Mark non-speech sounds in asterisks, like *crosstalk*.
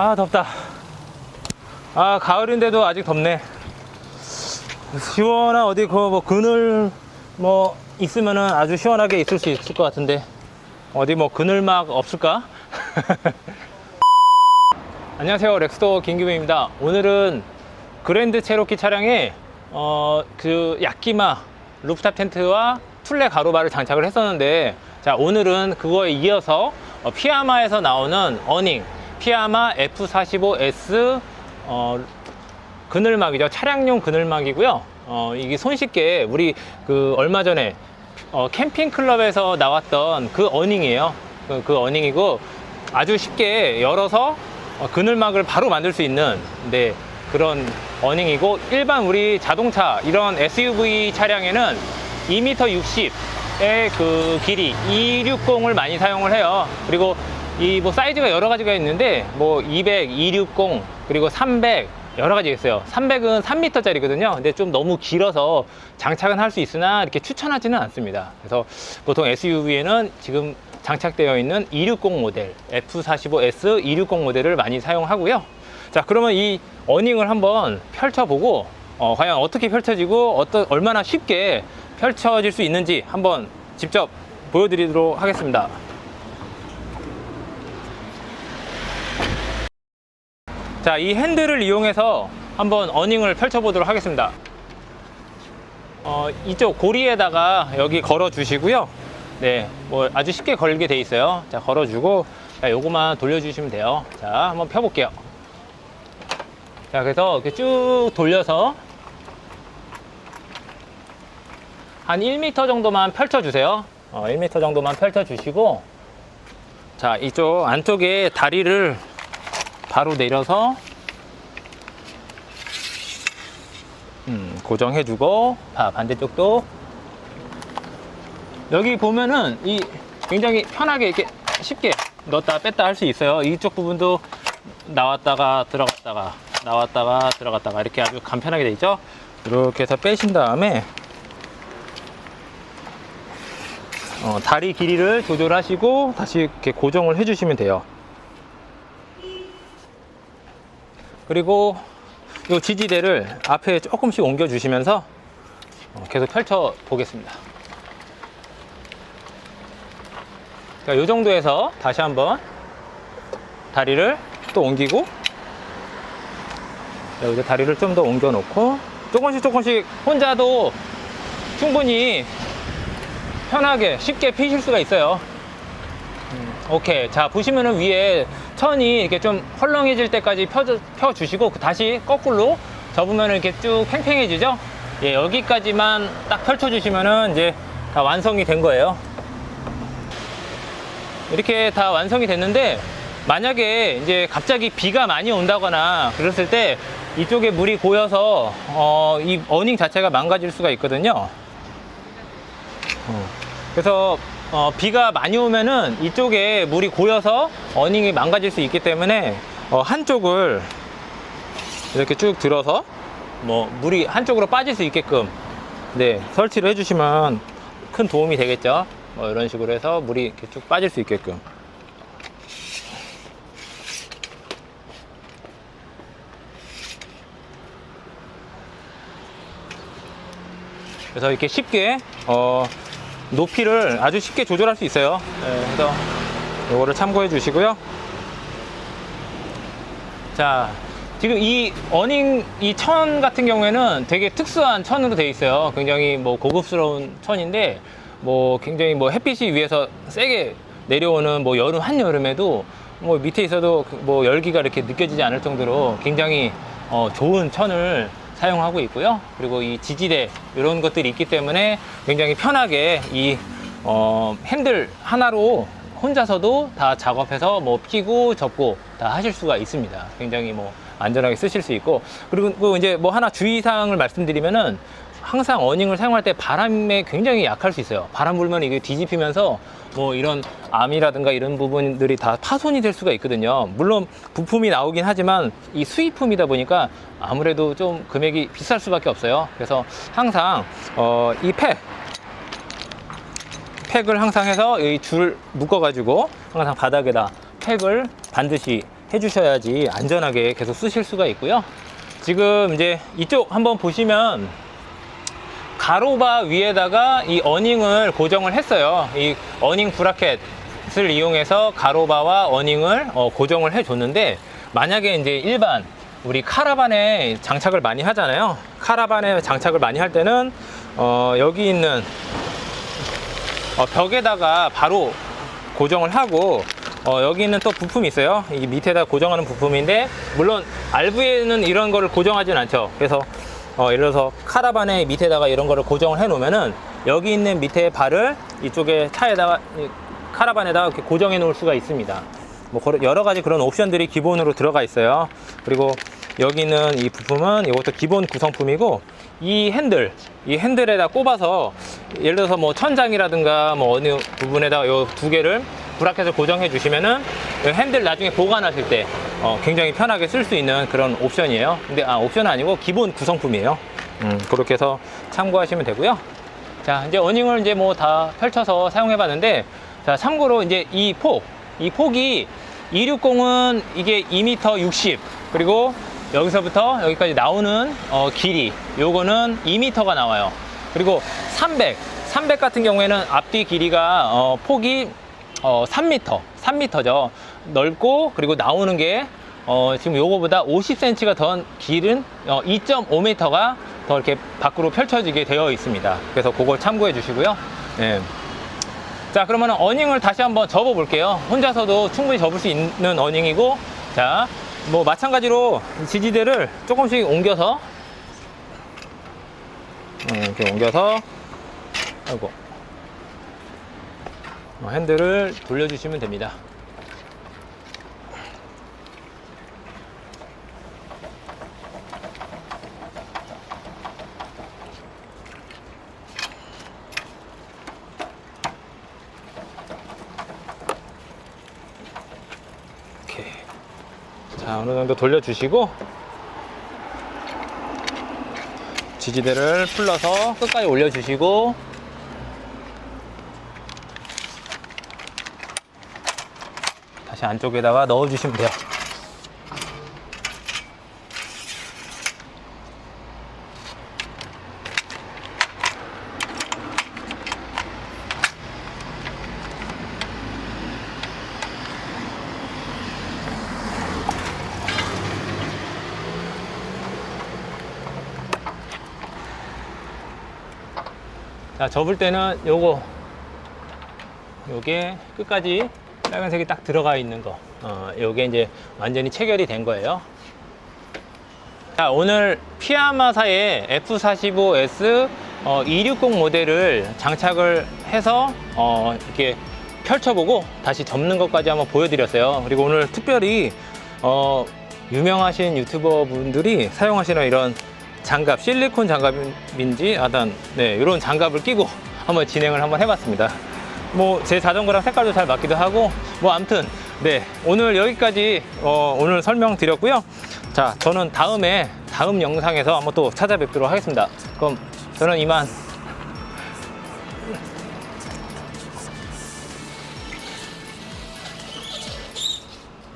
아 덥다. 아 가을인데도 아직 덥네. 시원한 어디 그 뭐 그늘 뭐 있으면은 아주 시원하게 있을 수 있을 것 같은데 어디 뭐 그늘 막 없을까? *laughs* 안녕하세요. 렉스토 김규민입니다. 오늘은 그랜드 체로키 차량에 어 그 야끼마 루프탑 텐트와 툴레 가로바를 장착을 했었는데 자 오늘은 그거에 이어서 어, 피아마에서 나오는 어닝 피아마 F45S 어, 그늘막이죠. 차량용 그늘막이고요. 어, 이게 손쉽게 우리 그 얼마 전에 어, 캠핑 클럽에서 나왔던 그 어닝이에요. 그, 그 어닝이고 아주 쉽게 열어서 어, 그늘막을 바로 만들 수 있는 네, 그런 어닝이고 일반 우리 자동차 이런 SUV 차량에는 2m 60의 그 길이 260을 많이 사용을 해요. 그리고 이 뭐 사이즈가 여러 가지가 있는데 뭐 200, 260 그리고 300 여러 가지 있어요. 300은 3m짜리거든요. 근데 좀 너무 길어서 장착은 할 수 있으나 이렇게 추천하지는 않습니다. 그래서 보통 SUV에는 지금 장착되어 있는 260 모델 F45S 260 모델을 많이 사용하고요. 자, 그러면 이 어닝을 한번 펼쳐보고 어, 과연 어떻게 펼쳐지고 어떤 얼마나 쉽게 펼쳐질 수 있는지 한번 직접 보여드리도록 하겠습니다. 자, 이 핸들을 이용해서 한번 어닝을 펼쳐보도록 하겠습니다. 어, 이쪽 고리에다가 여기 걸어 주시고요. 네, 뭐 아주 쉽게 걸게 돼 있어요. 자, 걸어주고, 자, 요거만 돌려주시면 돼요. 자, 한번 펴볼게요. 자, 그래서 이렇게 쭉 돌려서 한 1m 정도만 펼쳐주세요. 어, 1m 정도만 펼쳐주시고, 자, 이쪽 안쪽에 다리를 바로 내려서 음, 고정해주고, 자, 반대쪽도 여기 보면은 이 굉장히 편하게 이렇게 쉽게 넣었다 뺐다 할 수 있어요. 이쪽 부분도 나왔다가 들어갔다가 나왔다가 들어갔다가 이렇게 아주 간편하게 돼 있죠. 이렇게 해서 빼신 다음에 어, 다리 길이를 조절하시고 다시 이렇게 고정을 해주시면 돼요. 그리고 이 지지대를 앞에 조금씩 옮겨 주시면서 어, 계속 펼쳐 보겠습니다. 자, 이 정도에서 다시 한번 다리를 또 옮기고 여기서 다리를 좀 더 옮겨 놓고 조금씩 조금씩 혼자도 충분히 편하게 쉽게 피실 수가 있어요. 음, 오케이. 자, 보시면은 위에 천이 이렇게 좀 헐렁해질 때까지 펴, 펴주시고 그 다시 거꾸로 접으면 이렇게 쭉 팽팽해지죠? 예, 여기까지만 딱 펼쳐주시면은 이제 다 완성이 된 거예요. 이렇게 다 완성이 됐는데 만약에 이제 갑자기 비가 많이 온다거나 그랬을 때 이쪽에 물이 고여서 어, 이 어닝 자체가 망가질 수가 있거든요. 어, 그래서 어, 비가 많이 오면은 이쪽에 물이 고여서 어닝이 망가질 수 있기 때문에 어, 한쪽을 이렇게 쭉 들어서 뭐 물이 한쪽으로 빠질 수 있게끔 네 설치를 해주시면 큰 도움이 되겠죠. 뭐 이런 식으로 해서 물이 이렇게 쭉 빠질 수 있게끔. 그래서 이렇게 쉽게 어, 높이를 아주 쉽게 조절할 수 있어요. 네, 그래서 이거를 참고해 주시고요. 자, 지금 이 어닝 이 천 같은 경우에는 되게 특수한 천으로 되어 있어요. 굉장히 뭐 고급스러운 천인데 뭐 굉장히 뭐 햇빛이 위에서 세게 내려오는 뭐 여름 한 여름에도 뭐 밑에 있어도 그뭐 열기가 이렇게 느껴지지 않을 정도로 굉장히 어 좋은 천을 사용하고 있고요. 그리고 이 지지대 이런 것들이 있기 때문에 굉장히 편하게 이 어, 핸들 하나로 혼자서도 다 작업해서 뭐 피고 접고 다 하실 수가 있습니다. 굉장히 뭐 안전하게 쓰실 수 있고 그리고 그 이제 뭐 하나 주의사항을 말씀드리면은 항상 어닝을 사용할 때 바람에 굉장히 약할 수 있어요. 바람 불면 이게 뒤집히면서 뭐 이런 암이라든가 이런 부분들이 다 파손이 될 수가 있거든요. 물론 부품이 나오긴 하지만 이 수입품이다 보니까 아무래도 좀 금액이 비쌀 수밖에 없어요. 그래서 항상 어, 이 팩, 팩을 항상 해서 이 줄 묶어가지고 항상 바닥에다 팩을 반드시 해주셔야지 안전하게 계속 쓰실 수가 있고요. 지금 이제 이쪽 한번 보시면 가로바 위에다가 이 어닝을 고정을 했어요. 이 어닝 브라켓을 이용해서 가로바와 어닝을 어, 고정을 해줬는데 만약에 이제 일반 우리 카라반에 장착을 많이 하잖아요. 카라반에 장착을 많이 할 때는 어, 여기 있는 어, 벽에다가 바로 고정을 하고 어, 여기 있는 또 부품이 있어요. 이 밑에다 고정하는 부품인데 물론 RV에는 이런 거를 고정하진 않죠. 그래서 어, 예를 들어서 카라반의 밑에다가 이런 거를 고정을 해 놓으면은 여기 있는 밑에 발을 이쪽에 차에다가 이 카라반에다가 이렇게 고정해 놓을 수가 있습니다. 뭐 여러 가지 그런 옵션들이 기본으로 들어가 있어요. 그리고 여기 있는 이 부품은 이것도 기본 구성품이고 이 핸들, 이 핸들에다 꼽아서 예를 들어서 뭐 천장이라든가 뭐 어느 부분에다가 이 두 개를 브라켓을 고정해 주시면은 이 핸들 나중에 보관하실 때 어, 굉장히 편하게 쓸 수 있는 그런 옵션이에요. 근데 아 옵션은 아니고 기본 구성품이에요. 음, 그렇게 해서 참고하시면 되고요. 자, 이제 어닝을 이제 뭐 다 펼쳐서 사용해 봤는데, 자, 참고로 이제 이 폭, 이 폭이 260은 이게 2m 60, 그리고 여기서부터 여기까지 나오는 어, 길이, 요거는 2m가 나와요. 그리고 300, 300 같은 경우에는 앞뒤 길이가 어, 폭이 어, 3m, 3m죠. 넓고, 그리고 나오는 게 어, 지금 요거보다 50cm가 더 길은 어, 2.5m가 더 이렇게 밖으로 펼쳐지게 되어 있습니다. 그래서 그걸 참고해 주시고요. 예. 자, 그러면 어닝을 다시 한번 접어 볼게요. 혼자서도 충분히 접을 수 있는 어닝이고, 자, 뭐 마찬가지로 지지대를 조금씩 옮겨서, 음, 이렇게 옮겨서, 아이고, 어, 핸들을 돌려주시면 됩니다. 자, 어느 정도 돌려주시고, 지지대를 풀러서 끝까지 올려주시고, 다시 안쪽에다가 넣어주시면 돼요. 자, 접을 때는 요거, 요게 끝까지 빨간색이 딱 들어가 있는 거. 어, 요게 이제 완전히 체결이 된 거예요. 자, 오늘 피아마사의 F45S 어, 260 모델을 장착을 해서 어, 이렇게 펼쳐보고 다시 접는 것까지 한번 보여드렸어요. 그리고 오늘 특별히 어, 유명하신 유튜버 분들이 사용하시는 이런 장갑, 실리콘 장갑인지 하여튼 네, 이런 장갑을 끼고 한번 진행을 한번 해봤습니다. 뭐 제 자전거랑 색깔도 잘 맞기도 하고 뭐 아무튼 네 오늘 여기까지 어, 오늘 설명드렸고요. 자 저는 다음에 다음 영상에서 한번 또 찾아뵙도록 하겠습니다. 그럼 저는 이만